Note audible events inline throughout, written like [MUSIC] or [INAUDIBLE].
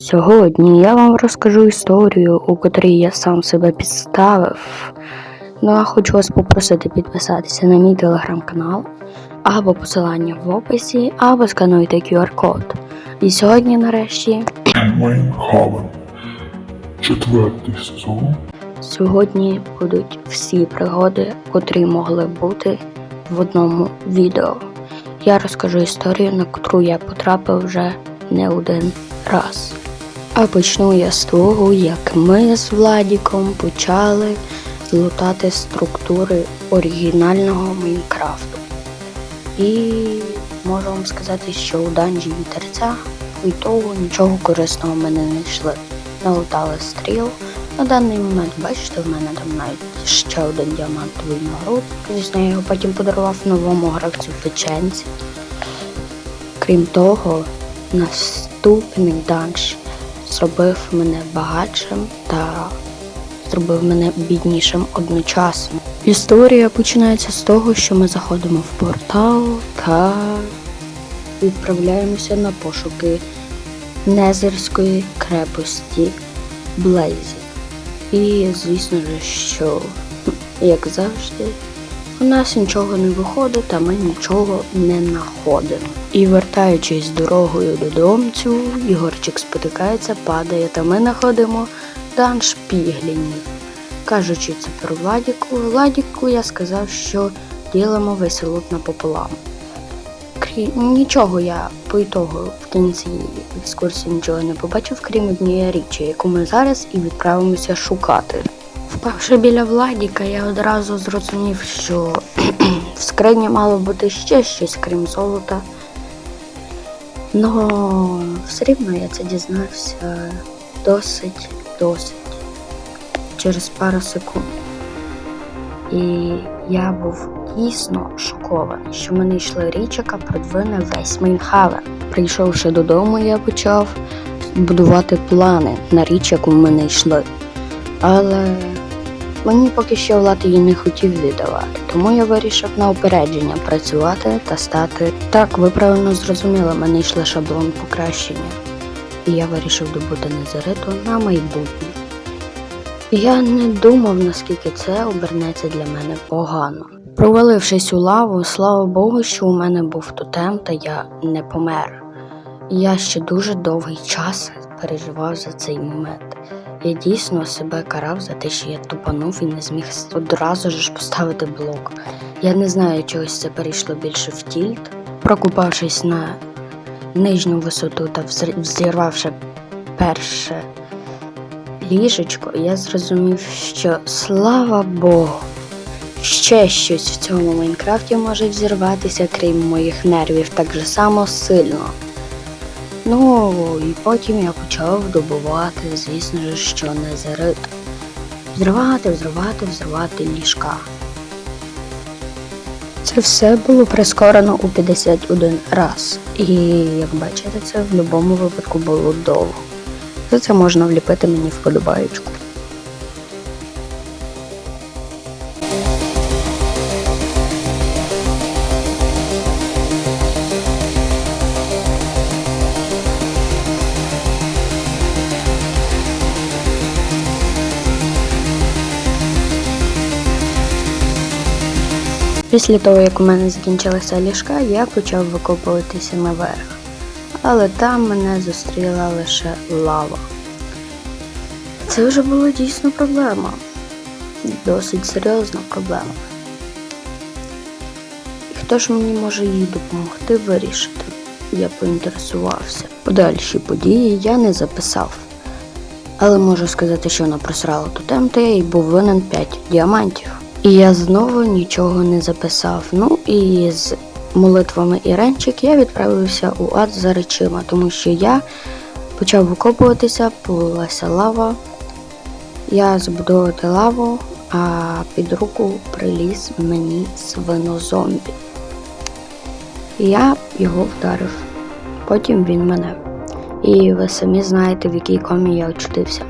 Сьогодні я вам розкажу історію, у котрій я сам себе підставив. Ну а хочу вас попросити підписатися на мій телеграм-канал або посилання в описі, або скануйте QR-код. І сьогодні, нарешті. Четвертий сезон. сьогодні будуть всі пригоди, котрі могли бути в одному відео. Я розкажу історію, на котру я потрапив вже не один раз. А почну я з того, як ми з Владіком почали лутати структури оригінального Майнкрафту. І можу вам сказати, що у данжі вітерця і того нічого корисного ми не знайшли. Налутали стріл. На даний момент, бачите, в мене там навіть ще один діамантовий нагруд. Звісно, я його потім подарував новому гравцю печенці. Крім того, наступний данж зробив мене багатшим та зробив мене біднішим одночасно. Історія починається з того, що ми заходимо в портал та відправляємося на пошуки Незерської крепості Блейзі. І звісно ж, що, як завжди, у нас нічого не виходить, та ми нічого не знаходимо. І вертаючись дорогою додомцю, Ігорчик спотикається, падає, та ми знаходимо данж піглінів. Кажучи це про Владіку, Владіку я сказав, що ділимо весь лут напополам. Нічого я по ітогу в кінці екскурсії нічого не побачив, крім однієї річі, яку ми зараз і відправимося шукати. Впавши біля Владіка, я одразу зрозумів, що [CLEARS THROAT] в скрині мало бути ще щось, крім золота. Но все рівно я це дізнався досить, досить через пару секунд. І я був дійсно шокований, що ми не йшли річ, яка продвине весь Мейнхавен. Прийшовши додому, я почав будувати плани на річ, яку ми не йшли. Але мені поки що Влад її не хотів віддавати, тому я вирішив на опередження працювати та стати. Так, ви правильно зрозуміли, ми не йшли шаблон покращення. І я вирішив добути незариту на майбутнє. Я не думав, наскільки це обернеться для мене погано. Провалившись у лаву, слава Богу, що у мене був тотем, та я не помер. Я ще дуже довгий час переживав за цей момент. Я дійсно себе карав за те, що я тупанув і не зміг одразу ж поставити блок. Я не знаю, чогось це перейшло більше в тільт. Прокупавшись на нижню висоту та взірвавши перше ліжечко, я зрозумів, що слава Богу, ще щось в цьому Майнкрафті може взірватися, крім моїх нервів, так же само сильно. Ну, і потім я почав добувати, звісно ж, що не зарит. Взривати, взривати, взривати ліжка. Це все було прискорено у 51 раз. І як бачите, це в будь-якому випадку було довго. За це можна вліпити мені вподобаючку. Після того, як у мене закінчилися ліжка, я почав викопуватися наверх. Але там мене зустріла лише лава. Це вже була дійсно проблема. Досить серйозна проблема. І хто ж мені може їй допомогти вирішити? Я поінтересувався. Подальші події я не записав. Але можу сказати, що вона просрала тотем, та я їй був винен 5 діамантів. І я знову нічого не записав. Ну і з молитвами Іренчик я відправився у ад за речима, тому що я почав викопуватися, полилася лава. Я збудувати лаву, а під руку приліз мені свинозомбі. І я його вдарив. Потім він мене. І ви самі знаєте, в якій комі я очутився.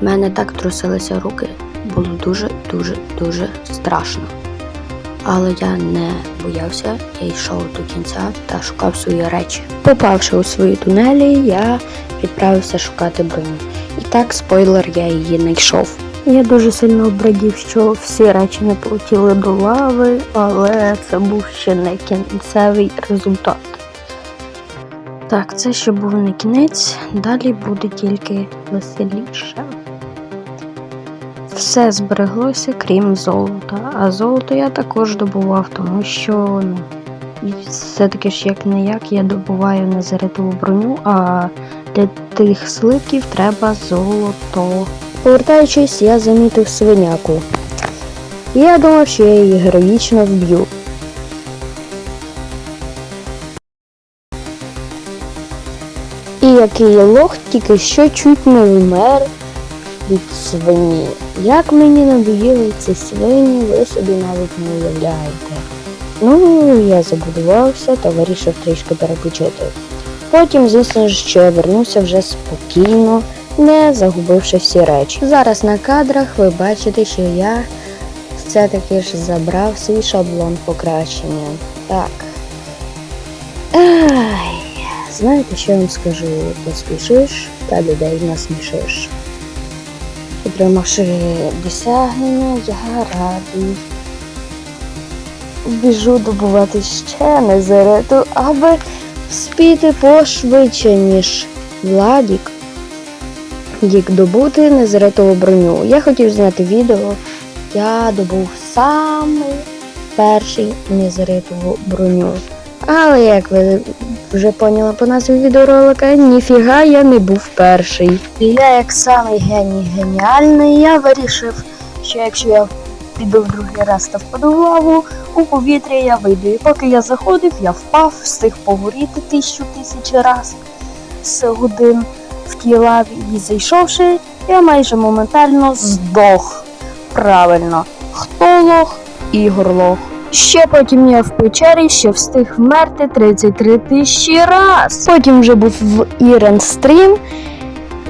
У мене так трусилися руки, було дуже, дуже, дуже страшно. Але я не боявся, я йшов до кінця та шукав свої речі. Попавши у свої тунелі, я відправився шукати броню. І так, спойлер, я її не йшов. Я дуже сильно обрадів, що всі речі не полетіли до лави, але це був ще не кінцевий результат. Так, це ще був не кінець, далі буде тільки веселіше. Все збереглося, крім золота. А золото я також добував, тому що ну, все-таки ж як не як я добуваю незаритову броню, а для тих сливків треба золото. Повертаючись, я замітив свиняку. Я думав, що я її героїчно вб'ю. І який лох тільки що чуть не вмер від свині. Як мені надоїли ці свині, ви собі навіть не уявляєте. Ну, я забудувався та вирішив трішки перепочити. Потім, звісно ж, що я вернувся вже спокійно, не загубивши всі речі. Зараз на кадрах ви бачите, що я все-таки ж забрав свій шаблон покращення. Так. Ай, знаєте, що я вам скажу? Поспішиш та людей насмішиш. Отримавши досягнення, я радий. Біжу добувати ще незарету, аби спіти пошвидше, ніж Владік. Як добути незаретову броню. Я хотів зняти відео. Я добув самий перший незаретову броню. Але як ви вже поняли по назві відеоролика, ніфіга я не був перший. І я, як самий геній геніальний, я вирішив, що якщо я піду в другий раз та впаду в лаву, у повітря я вийду. І поки я заходив, я впав, встиг погоріти тисячу тисячі раз з годин в тій лаві. І зайшовши, я майже моментально здох. Правильно. Хто лох? Ігор лох. Ще потім я в печері ще встиг вмерти 33 тисячі раз. Потім вже був в Ірен стрім,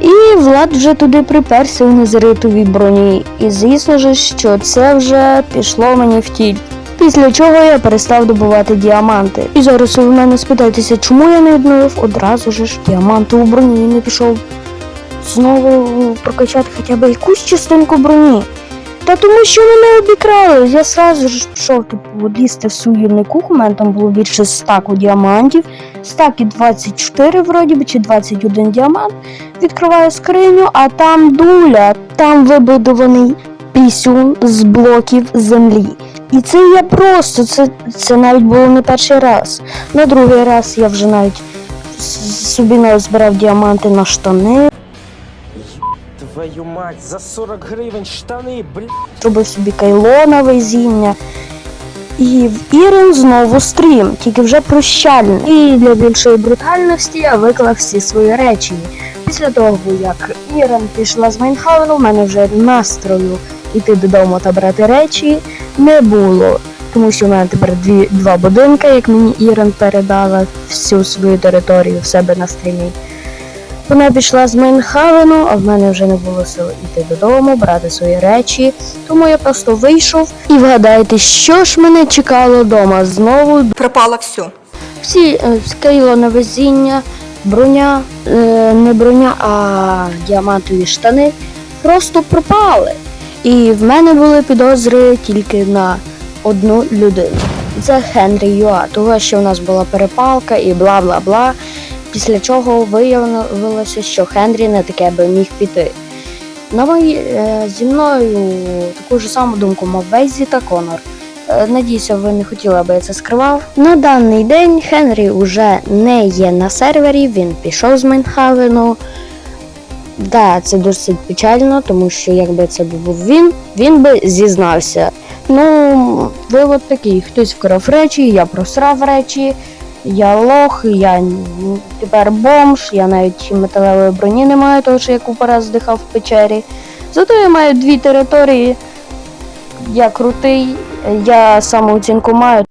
і Влад вже туди приперся у незаритовій броні. І звісно ж, що це вже пішло мені в тіль. Після чого я перестав добувати діаманти. І зараз ви в мене спитаєтеся, чому я не відновив одразу ж діамантову броню і не пішов знову прокачати хоча б якусь частинку броні. Та тому що мене обікрали. Я сразу ж пішов типу, лізти в свою нику, у мене там було більше стаку діамантів. Стаки 24 вроді би, чи 21 діамант. Відкриваю скриню, а там дуля, там вибудований пісюн з блоків землі. І це я просто, це, це навіть було не перший раз. На другий раз я вже навіть собі назбирав діаманти на штани, Твою мать, за 40 гривень штани, блядь. зробив собі кайло на везіння. І в Ірен знову стрім, тільки вже прощальний. І для більшої брутальності я виклав всі свої речі. Після того, як Ірен пішла з Майнхауену, в мене вже настрою йти додому та брати речі не було. Тому що в мене тепер дві, два будинки, як мені Ірен передала всю свою територію в себе на стрімі. Вона пішла з Майнхавену, а в мене вже не було сил йти додому, брати свої речі. Тому я просто вийшов і вгадайте, що ж мене чекало вдома. Знову пропало все. всі е, скейло на везіння, броня, е, не броня, а діамантові штани просто пропали. І в мене були підозри тільки на одну людину. Це Хенрі Юа, того, що в нас була перепалка і бла бла бла. Після чого виявилося, що Хенрі не таке би міг піти. На мої, е, зі мною таку ж саму думку мав Вейзі та Конор. Е, Надіюся, ви не хотіли, аби я це скривав. На даний день Хенрі вже не є на сервері, він пішов з Майнхавену. Да, це досить печально, тому що якби це був він, він би зізнався. Ну, вивод такий: хтось вкрав речі, я просрав речі, я лох, я тепер бомж, я навіть металевої броні не маю, тому що я купа раз здихав в печері. Зато я маю дві території. Я крутий, я самооцінку маю.